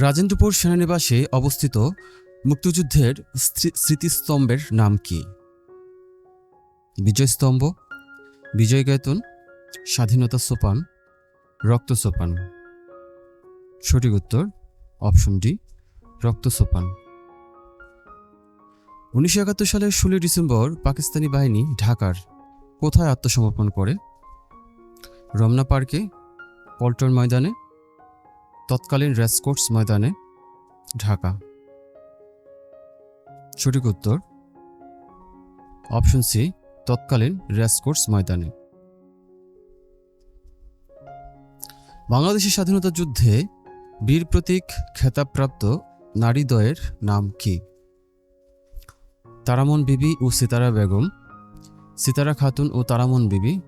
রাজেন্দ্রপুর সেনানিবাসে অবস্থিত মুক্তিযুদ্ধের স্মৃ- স্মৃতিস্তম্ভের নাম কি? বিজয়স্তম্ভ বিজয় গায়তন স্বাধীনতা সোপান, রক্ত সোপান। সঠিক উত্তর, অপশন ডি, রক্ত সোপান। উনিশশো একাত্তর সালের ষোলোই ডিসেম্বর পাকিস্তানি বাহিনী ঢাকার কোথায় আত্মসমর্পণ করে? রমনা পার্কে, পল্টন ময়দানে তৎকালীন রেসকোর্স ময়দানে ঢাকা। সঠিক উত্তর? অপশন সি, তৎকালীন রেসকোর্স ময়দানে। বাংলাদেশের স্বাধীনতা যুদ্ধে বীর প্রতীক খেতাবপ্রাপ্ত নারীদ্বয়ের নাম কি? তারামন বিবি ও সিতারা বেগম, সিতারা খাতুন ও তারামন বিবি,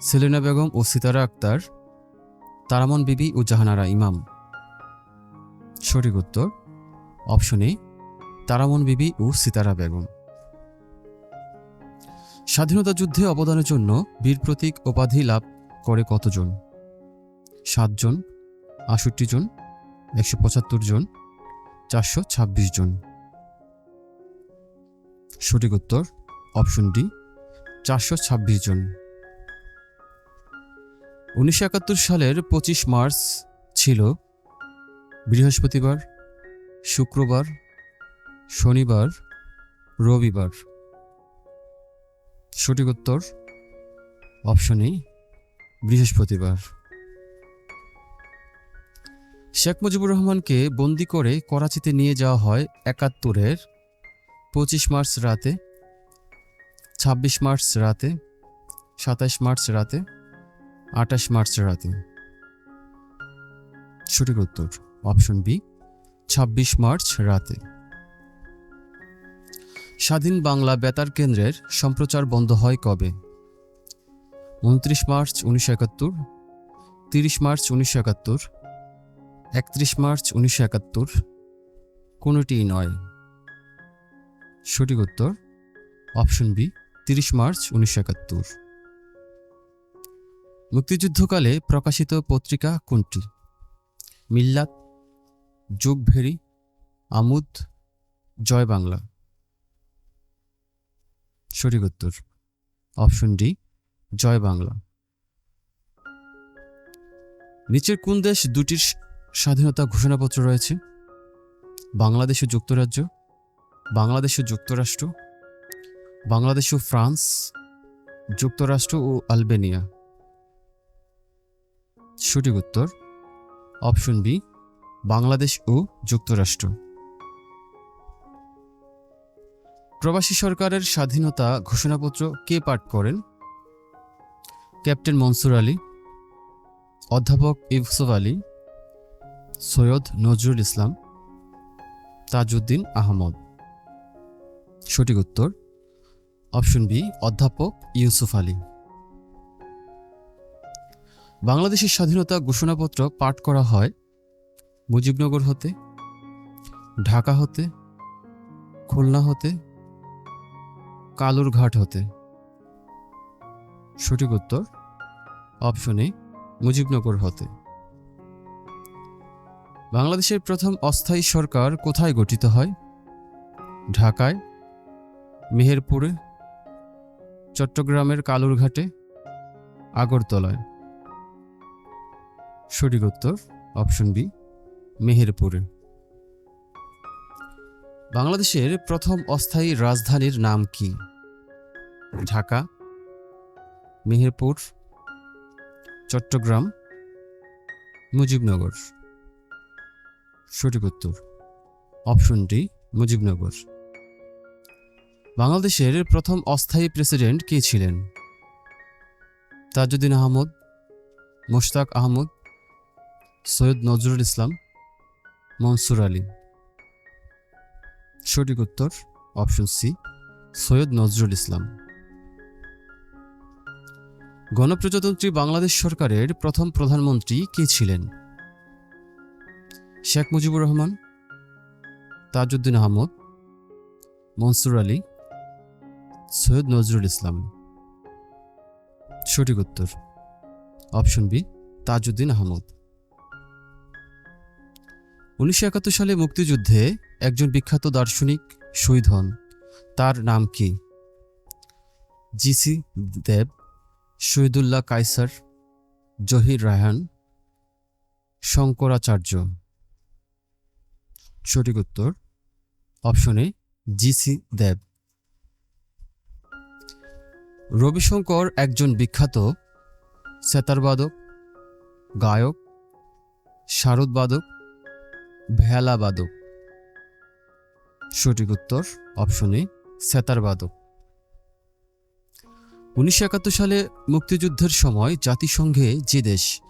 সেলিনা বেগম ও সিতারা আক্তার তারামন বিবি ও জাহানারা ইমাম। সঠিক উত্তর, অপশন এ, তারামন বিবি ও সিতারা বেগম। স্বাধীনতা যুদ্ধে অবদানের জন্য বীর প্রতীক উপাধি লাভ করে কতজন? সাতজন আষট্টি জন, একশো পঁচাত্তর জন, চারশো ছাব্বিশ জন। সঠিক উত্তর, অপশন ডি, চারশো ছাব্বিশ জন। উনিশশো একাত্তর সালের পঁচিশ মার্চ ছিল বৃহস্পতিবার, শুক্রবার, শনিবার, রবিবার। সঠিক উত্তর অপশন এ, বৃহস্পতিবার। শেখ মুজিবুর রহমানকে বন্দি করে করাচিতে নিয়ে যাওয়া হয় একাত্তরের পঁচিশ মার্চ রাতে, ছাব্বিশ মার্চ রাতে সাতাশ মার্চ রাতে। আঠাশ মার্চ রাতে। সঠিক উত্তর অপশন বি ছাব্বিশ মার্চ রাতে। স্বাধীন বাংলা বেতার কেন্দ্রের সম্প্রচার বন্ধ হয় কবে? উনত্রিশ মার্চ উনিশশো একাত্তর, তিরিশ মার্চ উনিশশো একাত্তর, একত্রিশ মার্চ উনিশশো একাত্তর কোনোটিই নয়। সঠিক উত্তর অপশন বি তিরিশ মার্চ উনিশশো একাত্তর। মুক্তিযুদ্ধকালে প্রকাশিত পত্রিকা কোনটি? মিল্লাত, যুগভেরি, আমুদ, জয় বাংলা। সঠিক উত্তর, অপশন ডি, জয় বাংলা। নিচের কোন দেশ দুটির স্বাধীনতা ঘোষণাপত্র রয়েছে? বাংলাদেশ ও যুক্তরাজ্য, বাংলাদেশ ও যুক্তরাষ্ট্র, বাংলাদেশ ও ফ্রান্স, যুক্তরাষ্ট্র ও আলবেনিয়া। সঠিক উত্তর, অপশন বি, বাংলাদেশ ও যুক্তরাষ্ট্র। প্রবাসী সরকারের স্বাধীনতা ঘোষণাপত্র কে পাঠ করেন? ক্যাপ্টেন মনসুর আলী, অধ্যাপক ইউসুফ আলী, সৈয়দ নজরুল ইসলাম, তাজউদ্দিন আহমদ। সঠিক উত্তর, অপশন বি, অধ্যাপক ইউসুফ আলী। বাংলাদেশের স্বাধীনতা ঘোষণাপত্র পাঠ করা হয় মুজিবনগর হতে, ঢাকা হতে, খুলনা হতে, কালুরঘাট হতে। সঠিক উত্তর অপশন মুজিবনগর হতে। বাংলাদেশের প্রথম অস্থায়ী সরকার কোথায় গঠিত হয়? ঢাকায়, মেহেরপুরে, চট্টগ্রামের কালুরঘাটে, আগরতলায়। সঠিক উত্তর অপশন বি মেহেরপুরে। বাংলাদেশের প্রথম অস্থায়ী রাজধানীর নাম কি? ঢাকা, মেহেরপুর, চট্টগ্রাম, মুজিবনগর। সঠিক উত্তর অপশন ডি মুজিবনগর। বাংলাদেশের প্রথম অস্থায়ী প্রেসিডেন্ট কে ছিলেন? তাজউদ্দিন আহমদ, মোশতাক আহমদ সৈয়দ নজরুল ইসলাম, মনসুর আলী। সঠিক উত্তর, অপশন সি, সৈয়দ নজরুল ইসলাম। গণপ্রজাতন্ত্রী বাংলাদেশ সরকারের প্রথম প্রধানমন্ত্রী কে ছিলেন? শেখ মুজিবুর রহমান, তাজউদ্দিন আহমদ, মনসুর আলী, সৈয়দ নজরুল ইসলাম। সঠিক উত্তর, অপশন বি, তাজউদ্দিন আহমদ। উনিশশো একাত্তর সালে মুক্তিযুদ্ধে একজন বিখ্যাত দার্শনিক শহীদ হন। তার নাম কি? জিসি দেব, শহীদুল্লাহ কাইসার জহির রায়হান, শঙ্করাচার্য। সঠিক উত্তর অপশনে জিসি দেব। রবিশঙ্কর একজন বিখ্যাত সেতারবাদক, গায়ক, শারদবাদক ভেলাবাদক। সঠিক উত্তর অপশনে সেতারবাদক। উনিশশো একাত্তর সালে মুক্তিযুদ্ধের সময় জাতিসংঘে যে দেশ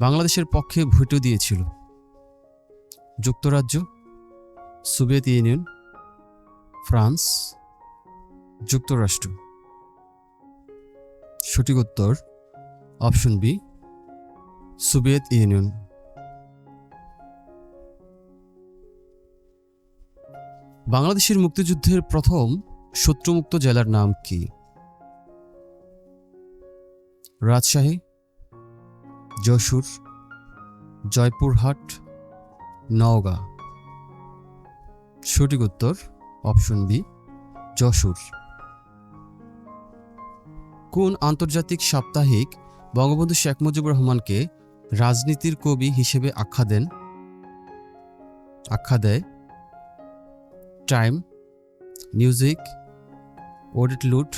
বাংলাদেশের পক্ষে ভোটও দিয়েছিল, যুক্তরাজ্য, সোভিয়েত ইউনিয়ন, ফ্রান্স, যুক্তরাষ্ট্র। সঠিক উত্তর অপশন বি সোভিয়েত ইউনিয়ন। বাংলাদেশের মুক্তিযুদ্ধের প্রথম শত্রুমুক্ত জেলার নাম কি? রাজশাহী, যশোর, জয়পুরহাট, নওগাঁ। সঠিক উত্তর অপশন বি, যশোর। কোন আন্তর্জাতিক সাপ্তাহিক বঙ্গবন্ধু শেখ মুজিবুর রহমানকে রাজনীতির কবি হিসেবে আখ্যা দেন? আখ্যা দেয় টাইম মিউজিক ওডিট লুট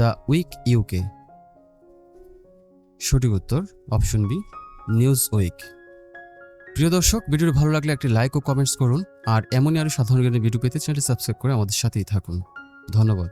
দ্য উইক ইউকে সঠিক উত্তর অপশন বি নিউজ উইক প্রিয় দর্শক, ভিডিওটি ভালো লাগলে একটি লাইক ও কমেন্টস করুন, আর এমনই আরও সাধারণ জ্ঞানের ভিডিও পেতে চ্যানেলটি সাবস্ক্রাইব করে আমাদের সাথেই থাকুন। ধন্যবাদ।